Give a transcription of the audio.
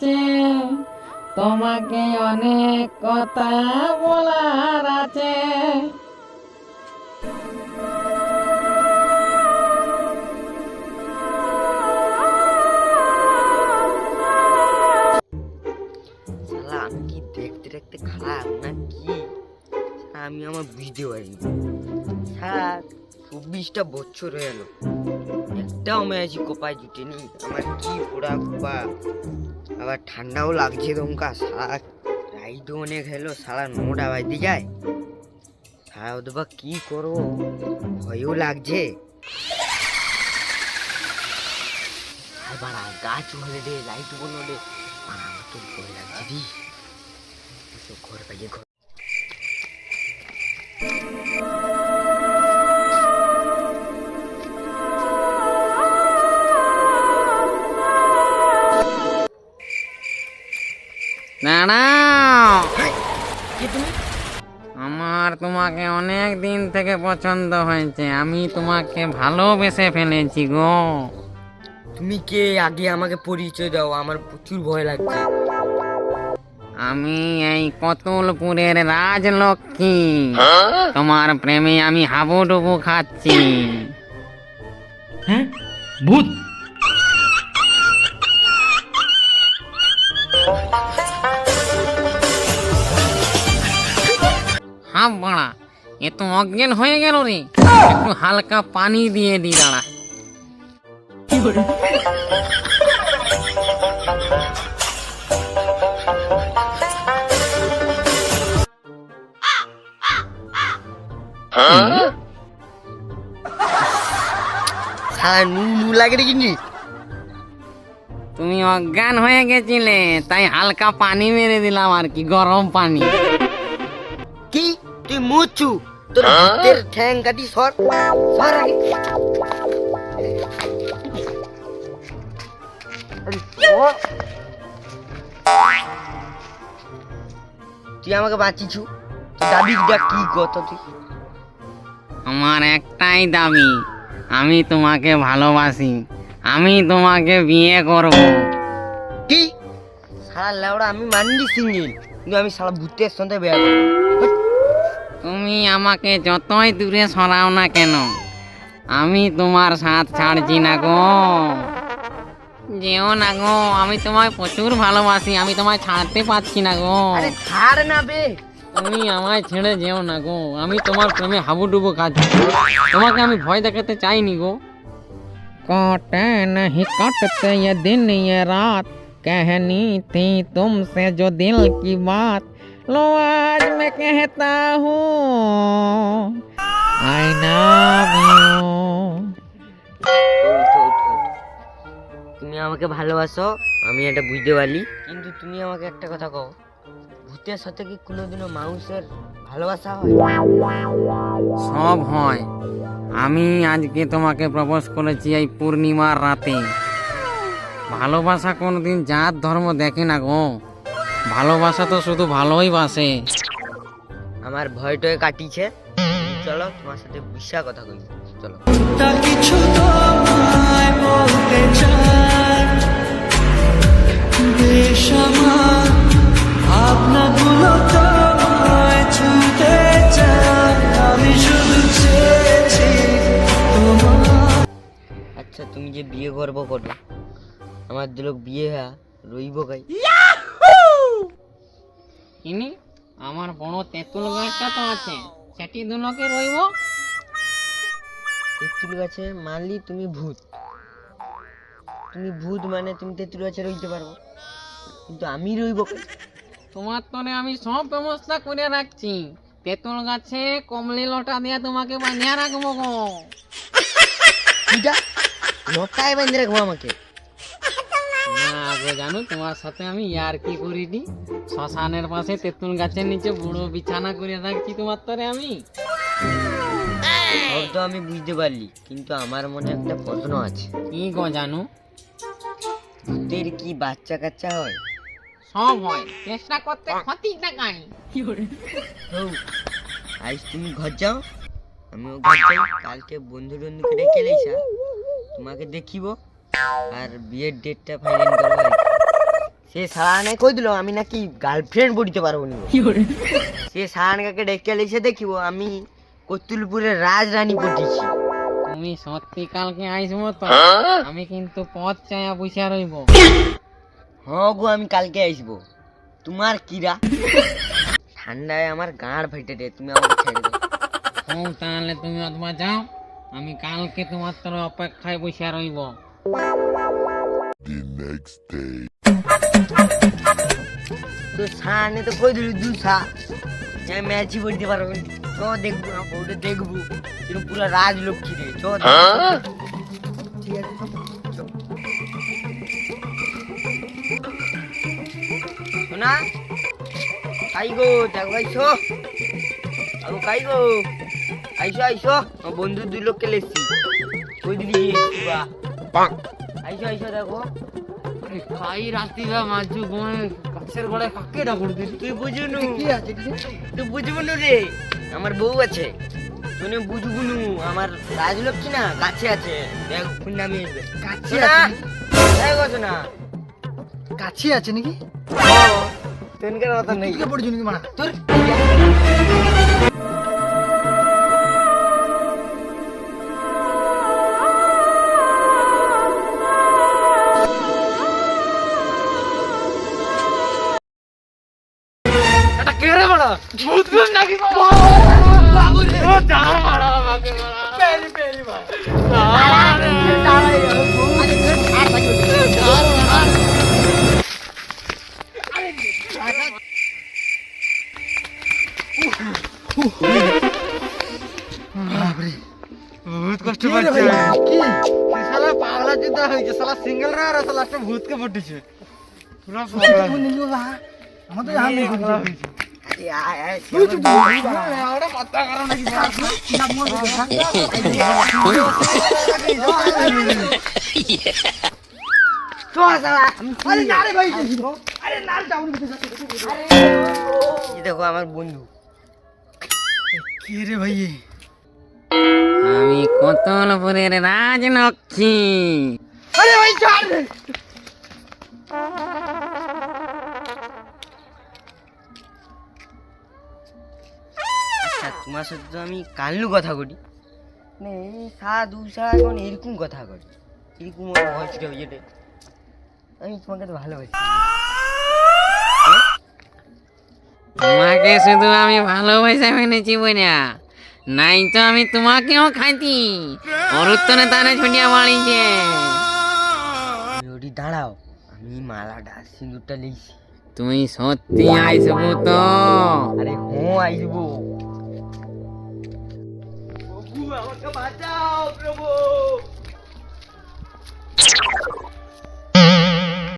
কাছে তোমাকে অনেক কথা বলার আছে। আমি দেখতে দেখতে খারাপ না কি আমি আমার বুঝতে পারিনি শালা, চব্বিশটা বছর হয়ে গেল। একটাও ম্যাচ কোপায় জুটেনি। আমার কি পোড়া কোপা আবার ঠান্ডাও লাগছে দমকা সারা রাইডও অনেক হলো, সারা নোটা বাজতে যায়। সারা তো বা কি করব? ভয়ও লাগছে। বাড়া গাছ হলে রে, লাইট বলো রে। আমার তো ভয় লাগছে দি ঘর পাইয়ে, ঘর দাঁড়াও। আমার তোমাকে অনেক দিন থেকে পছন্দ হয়েছে। আমি তোমাকে ভালোবেসে ফেলেছি গো। তুমি কে? আগে আমাকে পরিচয় দাও আমার প্রচুর ভয় লাগছে। আমি এই কতুলপুরের রাজলক্ষ্মী। তোমার প্রেমে আমি হাবুডুবু খাচ্ছি। হ্যাঁ? ভূত? হাফ বাড়া এ তো অজ্ঞান হয়ে গেল রে একটু হালকা পানি দিয়ে দি দাঁড়া সারা নু নু লাগে রে কিন্তু তুমি অজ্ঞান হয়ে গেছিলে তাই হালকা পানি মেরে দিলাম আর কি গরম পানি কি তুই মুচু তোর হাতের ঠ্যাং কাটি সর। সর আগে। তুই আমাকে বাঁচিছু? তোর দাবিটা কি কত তুই আমার একটাই দাবি আমি তোমাকে ভালোবাসি আমি তোমাকে বিয়ে করব। কি? সারা লেওড়া আমি মানলি সিঙ্গেল। কিন্তু আমি সারা ভূতের সঙ্গে বেয়া করব তুমি আমাকে যতই দূরে সরাও না কেন আমি তোমার সাথ ছাড়ছি না গো যেও না গো আমি তোমায় প্রচুর ভালোবাসি আমি তোমায় ছাড়তে পারছি না গো আরে ছাড় না বে তুমি আমায় ছেড়ে যেও না গো আমি তোমার প্রেমে হাবুডুবু খাচ্ছি তোমাকে আমি ভয় দেখাতে চাইনি গো कटे नहीं कटते ये दिन ये रात कहनी थी तुमसे जो दिल की बात लो आज मैं कहता हूँ आई लव यू ওঠো, ওঠো, ওঠো। তুমি আমাকে ভালোবাসো আমি এটা বুঝতে পারলি কিন্তু তুমি আমাকে একটা কথা কও ভূতের সাথে কি কোনোদিনও মানুষের ভালোবাসা হয় সব হয় আমি আজকে তোমাকে প্রপোজ করেছি এই পূর্ণিমার রাতে ভালোবাসা কোনোদিন জাত ধর্ম দেখে না গো ভালোবাসা তো শুধু ভালোই বাসে। আমার ভয়টয় কাটিছে। চলো তোমার সাথে বিশ্বাস কথা কই চলো। তা কিছু তোমায় বলতে চাই ভাবনাগুলো তোমায় ছুঁতে চাই আমি শুধু চেয়েছি তোমার। আচ্ছা তুমি যে বিয়ে করব করো আমার দুলোক বিয়ে হ্যাঁ রইব গাই কিনি আমার বড় তেঁতুল গাছটা তো আছে সেটি দুলোকে রইব। তেঁতুল গাছে মানলি তুমি ভূত। তুমি ভূত মানে তুমি তেঁতুল গাছে রইতে পারব। কিন্তু আমি রইব? তোমার তরে আমি সব ব্যবস্থা করে রাখছি। তেঁতুল গাছে কমলি লটা দিয়ে তোমাকে বাঁধিয়ে রাখব গো। লটায় বেঁধে রাখব আমাকে? না জানো তোমার সাথে আমি ইয়ার কি করিনি? শ্মশানের পাশে তেঁতুল গাছের নিচে বুড়ো বিছানা করে রাখছি তোমার তরে আমি। সব তো আমি বুঝতে পারলি কিন্তু আমার মনে একটা প্রশ্ন আছে। কি গো জানো? ভূতের কি বাচ্চা কাচ্চা হয়? সব হয় চেষ্টা করতে ক্ষতি না কাই। আজ তুমি ঘর যাও আমিও ঘর যাই কালকে বন্ধু বন্ধুকে ডেকে তোমাকে দেখিব। আর বিয়ের ডেটটা ফাইনাল করব আর সে সারানে কই দিল? আমি নাকি গার্লফ্রেন্ড পড়িতে পারব নি। সে সারানকাকে ডেকে লিখে দেখিব আমি কতুলপুরের রাজরানী পটিছি তুমি সত্যি কালকে আইসবো তো আমি কিন্তু পথ চাইয়া বসে রইব। হ্যাঁ গো আমি কালকে আসব তোমার কিরা? ঠান্ডায় আমার গাঁড় ফেটে রে তুমি আমাকে ছেড়ে দাও। ও তাহলে তুমি অথবা যাও। আমি কালকে তোমার তোর অপেক্ষায় বসে রইব। তো সানে তো কই দিলি দু সা আমি ম্যাচই পড়তে পারব। চ দেখব না বউটা দেখব। কিন্তু পুরো রাজলক্ষ্মী রে চ। ঠিক আছে চ, চ। গো দেখো আইসো আগো কাই গো আইসো আইসো বন্ধু দুই লোককে লেসছি কই দিলি বা। আইসো আইসো দেখো। খাই রাত্রি বা মাঝু গোয়ে গাছের গোড়ে কাকে ডাকুর দিলি তুই বুঝুনু তুই বুঝব নু রে? আমার বউ আছে। তুমি বুঝব নু? আমার রাজলক্ষ্মী না কাছে আছে। দেখ কোন নামে কাছে আছে? দেখো না কাছে আছে নাকি? তোনকার কথা নেই। কে পড়ছো নাকি মারা? তোর রে বড় ভূত কোন নাকি বহুত কষ্ট পাচ্ছে কি শালা পাগলা চিন্তা হয়েছে শালা সিঙ্গেল রা আর শালা একটা ভূতকে পটিছে পুরো পাগলা আমাদের হাল নেই দেখো আমার বন্ধু। কি রে ভাই? আমি কতলপুরের রাজলক্ষ্মী। আরে ভাই ছাড়! তোমার সাথে তো আমি কালনু কথা করি মানে এই সা দু সা এখন এরকম কথা করি এরকম ভয়েসটা হয়ে আমি তোমাকে তো ভালোবাসি। তোমাকে শুধু আমি ভালোবাসা মেনেছি বইনা নাই তো আমি তোমাকেও খাইতি। অরুত্তনে তানে ছুটিয়া বাড়িছে ওটি দাঁড়াও আমি মালাটা সিঁদুরটা লিখছি তুমি সত্যি আইসবো তো। আরে হ্যাঁ আইসবো। बचाओ प्रभु।